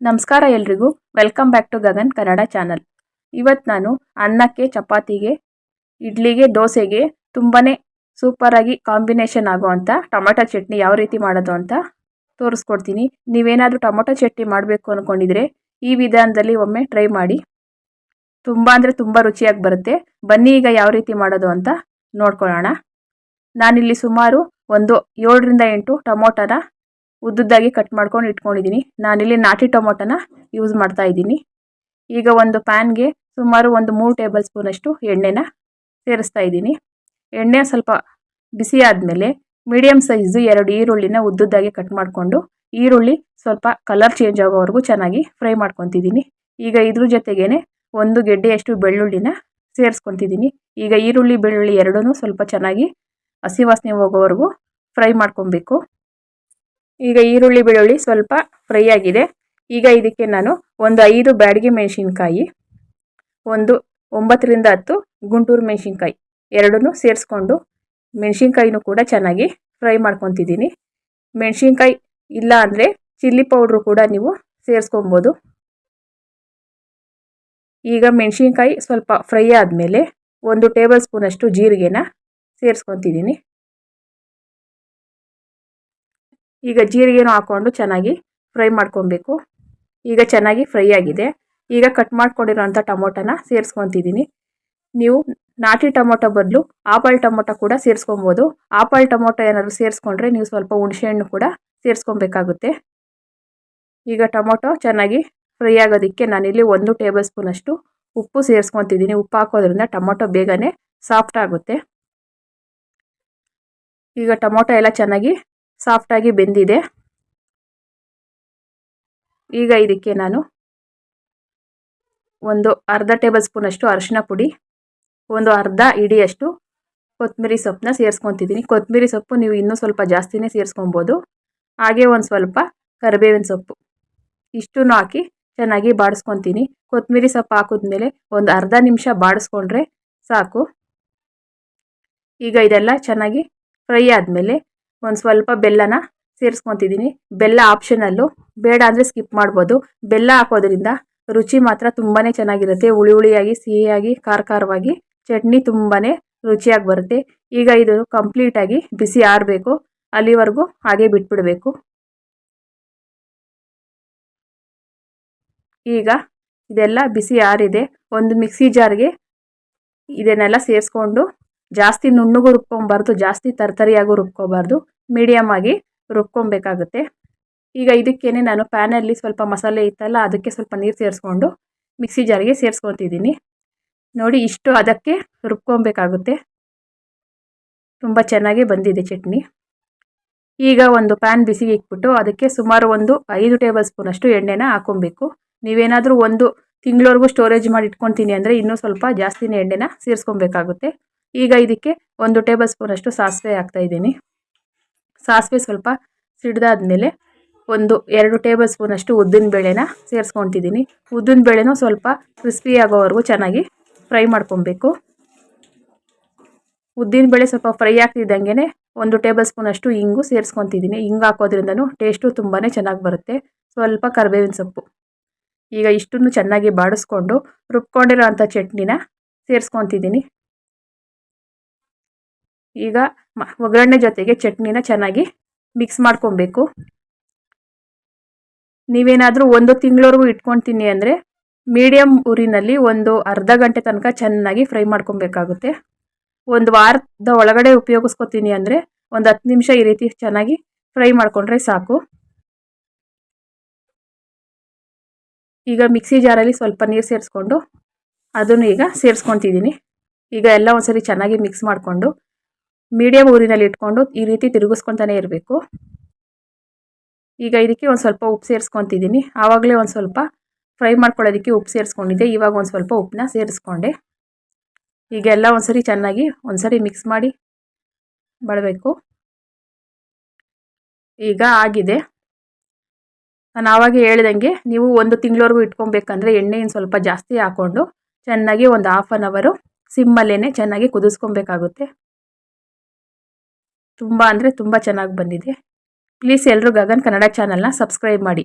ನಮಸ್ಕಾರ ಎಲ್ರಿಗೂ. Welcome back to Gagan Kannada channel ಇವತ್ತು ನಾನು ಅನ್ನಕ್ಕೆ, ಚಪಾತಿಗೆ, ಇಡ್ಲಿಗೆ, ದೋಸೆಗೆ ತುಂಬಾ ಸೂಪರಾಗಿ ಕಾಂಬಿನೇಷನ್ ಆಗುವಂಥ ಟೊಮೆಟೊ ಚಟ್ನಿ ಯಾವ ರೀತಿ ಮಾಡೋದು ಅಂತ ತೋರಿಸ್ಕೊಡ್ತೀನಿ. ನೀವೇನಾದರೂ ಟೊಮೊಟೊ ಚಟ್ನಿ ಮಾಡಬೇಕು ಅಂದ್ಕೊಂಡಿದ್ರೆ ಈ ವಿಧಾನದಲ್ಲಿ ಒಮ್ಮೆ ಟ್ರೈ ಮಾಡಿ. ತುಂಬ ಅಂದರೆ ತುಂಬ ರುಚಿಯಾಗಿ ಬರುತ್ತೆ. ಬನ್ನಿ ಈಗ ಯಾವ ರೀತಿ ಮಾಡೋದು ಅಂತ ನೋಡ್ಕೊಳ್ಳೋಣ. ನಾನಿಲ್ಲಿ ಸುಮಾರು ಒಂದು ಏಳರಿಂದ ಎಂಟು ಟೊಮೊಟೊನ ಉದ್ದುದ್ದಾಗಿ ಕಟ್ ಮಾಡ್ಕೊಂಡು ಇಟ್ಕೊಂಡಿದ್ದೀನಿ ನಾನಿಲ್ಲಿ ನಾಟಿ ಟೊಮೊಟೊನ ಯೂಸ್ ಮಾಡ್ತಾ ಇದ್ದೀನಿ. ಈಗ ಒಂದು ಪ್ಯಾನ್ಗೆ ಸುಮಾರು ಒಂದು ಮೂರು ಟೇಬಲ್ ಸ್ಪೂನಷ್ಟು ಎಣ್ಣೆನ ಸೇರಿಸ್ತಾ ಇದ್ದೀನಿ. ಎಣ್ಣೆ ಸ್ವಲ್ಪ ಬಿಸಿ ಆದಮೇಲೆ ಮೀಡಿಯಮ್ ಸೈಜು ಎರಡು ಈರುಳ್ಳಿನ ಉದ್ದುದ್ದಾಗಿ ಕಟ್ ಮಾಡಿಕೊಂಡು ಈರುಳ್ಳಿ ಸ್ವಲ್ಪ ಕಲರ್ ಚೇಂಜ್ ಆಗೋವರೆಗೂ ಚೆನ್ನಾಗಿ ಫ್ರೈ ಮಾಡ್ಕೊತಿದ್ದೀನಿ. ಈಗ ಇದ್ರ ಜೊತೆಗೇ ಒಂದು ಗೆಡ್ಡೆಯಷ್ಟು ಬೆಳ್ಳುಳ್ಳಿನ ಸೇರಿಸ್ಕೊತಿದ್ದೀನಿ. ಈಗ ಈರುಳ್ಳಿ ಬೆಳ್ಳುಳ್ಳಿ ಎರಡೂ ಸ್ವಲ್ಪ ಚೆನ್ನಾಗಿ ಹಸಿ ವಾಸನೆ ಹೋಗೋವರೆಗೂ ಫ್ರೈ ಮಾಡ್ಕೊಬೇಕು. ಈಗ ಈರುಳ್ಳಿ ಬೆಳ್ಳುಳ್ಳಿ ಸ್ವಲ್ಪ ಫ್ರೈ ಆಗಿದೆ. ಈಗ ಇದಕ್ಕೆ ನಾನು ಒಂದು ಐದು ಬ್ಯಾಡಿಗೆ ಮೆಣಸಿನ್ಕಾಯಿ, ಒಂದು ಒಂಬತ್ತರಿಂದ ಹತ್ತು ಗುಂಟೂರು ಮೆಣಸಿನ್ಕಾಯಿ ಎರಡನ್ನೂ ಸೇರಿಸ್ಕೊಂಡು ಮೆಣಸಿನ್ಕಾಯಿನೂ ಕೂಡ ಚೆನ್ನಾಗಿ ಫ್ರೈ ಮಾಡ್ಕೊತಿದ್ದೀನಿ. ಮೆಣಸಿನ್ಕಾಯಿ ಇಲ್ಲ ಅಂದರೆ ಚಿಲ್ಲಿ ಪೌಡ್ರು ಕೂಡ ನೀವು ಸೇರಿಸ್ಕೊಬೋದು. ಈಗ ಮೆಣಸಿನ್ಕಾಯಿ ಸ್ವಲ್ಪ ಫ್ರೈ ಆದಮೇಲೆ ಒಂದು ಟೇಬಲ್ ಸ್ಪೂನಷ್ಟು ಜೀರಿಗೆನ ಸೇರಿಸ್ಕೊತಿದ್ದೀನಿ. ಈಗ ಜೀರಿಗೆನೂ ಹಾಕ್ಕೊಂಡು ಚೆನ್ನಾಗಿ ಫ್ರೈ ಮಾಡ್ಕೊಬೇಕು. ಈಗ ಚೆನ್ನಾಗಿ ಫ್ರೈ ಆಗಿದೆ. ಈಗ ಕಟ್ ಮಾಡ್ಕೊಂಡಿರೋಂಥ ಟೊಮೊಟೊನ ಸೇರಿಸ್ಕೊತಿದ್ದೀನಿ. ನೀವು ನಾಟಿ ಟೊಮೊಟೊ ಬದಲು ಆಪಲ್ ಟೊಮೊಟೊ ಕೂಡ ಸೇರಿಸ್ಕೊಬೋದು. ಆಪಲ್ ಟೊಮೊಟೊ ಏನಾದರೂ ಸೇರಿಸ್ಕೊಂಡ್ರೆ ನೀವು ಸ್ವಲ್ಪ ಹುಣಸೆಹಣ್ಣು ಕೂಡ ಸೇರಿಸ್ಕೊಬೇಕಾಗುತ್ತೆ. ಈಗ ಟೊಮೊಟೊ ಚೆನ್ನಾಗಿ ಫ್ರೈ ಆಗೋದಕ್ಕೆ ನಾನಿಲ್ಲಿ ಒಂದು ಟೇಬಲ್ ಸ್ಪೂನಷ್ಟು ಉಪ್ಪು ಸೇರಿಸ್ಕೊತಿದ್ದೀನಿ. ಉಪ್ಪು ಹಾಕೋದ್ರಿಂದ ಟೊಮೊಟೊ ಬೇಗನೆ ಸಾಫ್ಟ್ ಆಗುತ್ತೆ. ಈಗ ಟೊಮೊಟೊ ಎಲ್ಲ ಚೆನ್ನಾಗಿ ಸಾಫ್ಟಾಗಿ ಬೆಂದಿದೆ. ಈಗ ಇದಕ್ಕೆ ನಾನು ಒಂದು ಅರ್ಧ ಟೇಬಲ್ ಸ್ಪೂನಷ್ಟು ಅರಿಶಿನ ಪುಡಿ, ಒಂದು ಅರ್ಧ ಇಡಿಯಷ್ಟು ಕೊತ್ತಂಬರಿ ಸೊಪ್ಪನ್ನ ಸೇರಿಸ್ಕೊತಿದ್ದೀನಿ. ಕೊತ್ತಂಬರಿ ಸೊಪ್ಪು ನೀವು ಇನ್ನೂ ಸ್ವಲ್ಪ ಜಾಸ್ತಿನೇ ಸೇರಿಸ್ಕೊಬೋದು. ಹಾಗೆ ಒಂದು ಸ್ವಲ್ಪ ಕರಿಬೇವಿನ ಸೊಪ್ಪು ಇಷ್ಟೂ ಹಾಕಿ ಚೆನ್ನಾಗಿ ಬಾಡಿಸ್ಕೊತೀನಿ. ಕೊತ್ತಂಬರಿ ಸೊಪ್ಪು ಹಾಕಿದ್ಮೇಲೆ ಒಂದು ಅರ್ಧ ನಿಮಿಷ ಬಾಡಿಸ್ಕೊಂಡ್ರೆ ಸಾಕು. ಈಗ ಇದೆಲ್ಲ ಚೆನ್ನಾಗಿ ಫ್ರೈ ಆದಮೇಲೆ ಒಂದು ಸ್ವಲ್ಪ ಬೆಲ್ಲನ ಸೇರಿಸ್ಕೊತಿದ್ದೀನಿ ಬೆಲ್ಲ ಆಪ್ಷನಲ್ಲು ಬೇಡ ಅಂದರೆ ಸ್ಕಿಪ್ ಮಾಡ್ಬೋದು. ಬೆಲ್ಲ ಹಾಕೋದ್ರಿಂದ ರುಚಿ ಮಾತ್ರ ತುಂಬಾ ಚೆನ್ನಾಗಿರುತ್ತೆ. ಹುಳಿ ಹುಳಿಯಾಗಿ, ಸಿಹಿಯಾಗಿ ಖಾರ ಖಾರವಾಗಿ ಚಟ್ನಿ ತುಂಬಾ ರುಚಿಯಾಗಿ ಬರುತ್ತೆ. ಈಗ ಇದು ಕಂಪ್ಲೀಟಾಗಿ ಬಿಸಿ ಆರಬೇಕು. ಅಲ್ಲಿವರೆಗೂ ಹಾಗೆ ಬಿಟ್ಬಿಡಬೇಕು. ಈಗ ಇದೆಲ್ಲ ಬಿಸಿ ಆರಿದೆ. ಒಂದು ಮಿಕ್ಸಿ ಜಾರ್ಗೆ ಇದನ್ನೆಲ್ಲ ಸೇರಿಸ್ಕೊಂಡು ಜಾಸ್ತಿ ನುಣ್ಣಗೂ ರುಬ್ಕೊಬಾರ್ದು, ಜಾಸ್ತಿ ತರ್ತರಿಯಾಗೂ ರುಬ್ಕೋಬಾರ್ದು. ಮೀಡಿಯಮ್ ಆಗಿ ರುಬ್ಕೊಬೇಕಾಗುತ್ತೆ. ಈಗ ಇದಕ್ಕೇನೆ ನಾನು ಪ್ಯಾನಲ್ಲಿ ಸ್ವಲ್ಪ ಮಸಾಲೆ ಇತ್ತಲ್ಲ, ಅದಕ್ಕೆ ಸ್ವಲ್ಪ ನೀರು ಸೇರಿಸ್ಕೊಂಡು ಮಿಕ್ಸಿ ಜಾರಿಗೆ ಸೇರಿಸ್ಕೊತಿದ್ದೀನಿ ನೋಡಿ ಇಷ್ಟು ಅದಕ್ಕೆ ರುಬ್ಕೊಬೇಕಾಗುತ್ತೆ. ತುಂಬ ಚೆನ್ನಾಗಿ ಬಂದಿದೆ ಚಟ್ನಿ. ಈಗ ಒಂದು ಪ್ಯಾನ್ ಬಿಸಿಗೆ ಇಕ್ಬಿಟ್ಟು ಅದಕ್ಕೆ ಸುಮಾರು ಒಂದು ಐದು ಟೇಬಲ್ ಸ್ಪೂನಷ್ಟು ಎಣ್ಣೆನ ಹಾಕೊಬೇಕು ನೀವೇನಾದರೂ ಒಂದು ತಿಂಗಳವರೆಗೂ ಸ್ಟೋರೇಜ್ ಮಾಡಿ ಇಟ್ಕೊತೀನಿ ಅಂದರೆ ಇನ್ನೂ ಸ್ವಲ್ಪ ಜಾಸ್ತಿನೇ ಎಣ್ಣೆನ ಸೇರಿಸ್ಕೊಬೇಕಾಗುತ್ತೆ. ಈಗ ಇದಕ್ಕೆ ಒಂದು ಟೇಬಲ್ ಸ್ಪೂನಷ್ಟು ಸಾಸಿವೆ ಹಾಕ್ತಾಯಿದ್ದೀನಿ ಸಾಸಿವೆ ಸ್ವಲ್ಪ ಸಿಡ್ದಾದ್ಮೇಲೆ ಒಂದು ಎರಡು ಟೇಬಲ್ ಸ್ಪೂನಷ್ಟು ಉದ್ದಿನ ಬೇಳೆನ ಸೇರಿಸ್ಕೊತಿದ್ದೀನಿ. ಉದ್ದಿನ ಬೇಳೆನೂ ಸ್ವಲ್ಪ ಕ್ರಿಸ್ಪಿ ಆಗೋವರೆಗೂ ಚೆನ್ನಾಗಿ ಫ್ರೈ ಮಾಡ್ಕೊಬೇಕು. ಉದ್ದಿನ ಬೇಳೆ ಸ್ವಲ್ಪ ಫ್ರೈ ಆಗ್ತಿದ್ದಂಗೆ ಒಂದು ಟೇಬಲ್ ಸ್ಪೂನಷ್ಟು ಹಿಂಗು ಸೇರಿಸ್ಕೊತಿದ್ದೀನಿ. ಹಿಂಗೆ ಹಾಕೋದ್ರಿಂದನೂ ಟೇಸ್ಟು ತುಂಬಾ ಚೆನ್ನಾಗಿ ಬರುತ್ತೆ. ಸ್ವಲ್ಪ ಕರಿಬೇವಿನ ಸೊಪ್ಪು. ಈಗ ಇಷ್ಟನ್ನು ಚೆನ್ನಾಗಿ ಬಾಡಿಸ್ಕೊಂಡು ರುಬ್ಕೊಂಡಿರೋ ಅಂಥ ಚಟ್ನಿನ ಸೇರಿಸ್ಕೊತಿದ್ದೀನಿ. ಈಗ ಒಗ್ಗರಣೆ ಜೊತೆಗೆ ಚಟ್ನಿನ ಚೆನ್ನಾಗಿ ಮಿಕ್ಸ್ ಮಾಡ್ಕೊಬೇಕು. ನೀವೇನಾದರೂ ಒಂದು ತಿಂಗಳವರೆಗೂ ಇಟ್ಕೊತೀನಿ ಅಂದರೆ ಮೀಡಿಯಮ್ ಉರಿನಲ್ಲಿ ಒಂದು ಅರ್ಧ ಗಂಟೆ ತನಕ ಚೆನ್ನಾಗಿ ಫ್ರೈ ಮಾಡ್ಕೊಬೇಕಾಗುತ್ತೆ. ಒಂದು ವಾರದ ಒಳಗಡೆ ಉಪಯೋಗಿಸ್ಕೊತೀನಿ ಅಂದರೆ ಒಂದು ಹತ್ತು ನಿಮಿಷ ಈ ರೀತಿ ಚೆನ್ನಾಗಿ ಫ್ರೈ ಮಾಡಿಕೊಂಡ್ರೆ ಸಾಕು. ಈಗ ಮಿಕ್ಸಿ ಜಾರಲ್ಲಿ ಸ್ವಲ್ಪ ನೀರು ಸೇರಿಸ್ಕೊಂಡು ಅದನ್ನು ಈಗ ಸೇರಿಸ್ಕೊತಿದ್ದೀನಿ. ಈಗ ಎಲ್ಲ ಒಂದ್ಸರಿ ಚೆನ್ನಾಗಿ ಮಿಕ್ಸ್ ಮಾಡಿಕೊಂಡು ಮೀಡಿಯಮ್ ಊರಿನಲ್ಲಿ ಇಟ್ಕೊಂಡು ಈ ರೀತಿ ತಿರುಗಿಸ್ಕೊತಾನೆ ಇರಬೇಕು. ಈಗ ಇದಕ್ಕೆ ಒಂದು ಸ್ವಲ್ಪ ಉಪ್ಪು ಸೇರಿಸ್ಕೊತಿದ್ದೀನಿ. ಆವಾಗಲೇ ಒಂದು ಸ್ವಲ್ಪ ಫ್ರೈ ಮಾಡ್ಕೊಳ್ಳೋದಕ್ಕೆ ಉಪ್ಪು ಸೇರಿಸ್ಕೊಂಡಿದ್ದೆ. ಇವಾಗ ಒಂದು ಸ್ವಲ್ಪ ಉಪ್ಪನ್ನ ಸೇರಿಸ್ಕೊಂಡೆ. ಈಗೆಲ್ಲ ಒಂದ್ಸರಿ ಚೆನ್ನಾಗಿ ಒಂದ್ಸರಿ ಮಿಕ್ಸ್ ಮಾಡಿ ಬಡಬೇಕು ಈಗ ಆಗಿದೆ. ನಾನು ಆವಾಗ ಹೇಳ್ದಂಗೆ ನೀವು ಒಂದು ತಿಂಗಳವರೆಗೂ ಇಟ್ಕೊಬೇಕಂದ್ರೆ ಎಣ್ಣೆಯನ್ನು ಸ್ವಲ್ಪ ಜಾಸ್ತಿ ಹಾಕ್ಕೊಂಡು ಚೆನ್ನಾಗಿ ಒಂದು ಹಾಫ್ ಆನ್ ಅವರು ಸಿಮ್ಮಲ್ಲೇ ಚೆನ್ನಾಗಿ ಕುದಿಸ್ಕೊಬೇಕಾಗುತ್ತೆ. ತುಂಬ ಅಂದರೆ ತುಂಬ ಚೆನ್ನಾಗಿ ಬಂದಿದೆ. ಪ್ಲೀಸ್ ಎಲ್ಲರೂ ಗಗನ್ ಕನ್ನಡ ಚಾನಲ್ನ ಸಬ್ಸ್ಕ್ರೈಬ್ ಮಾಡಿ.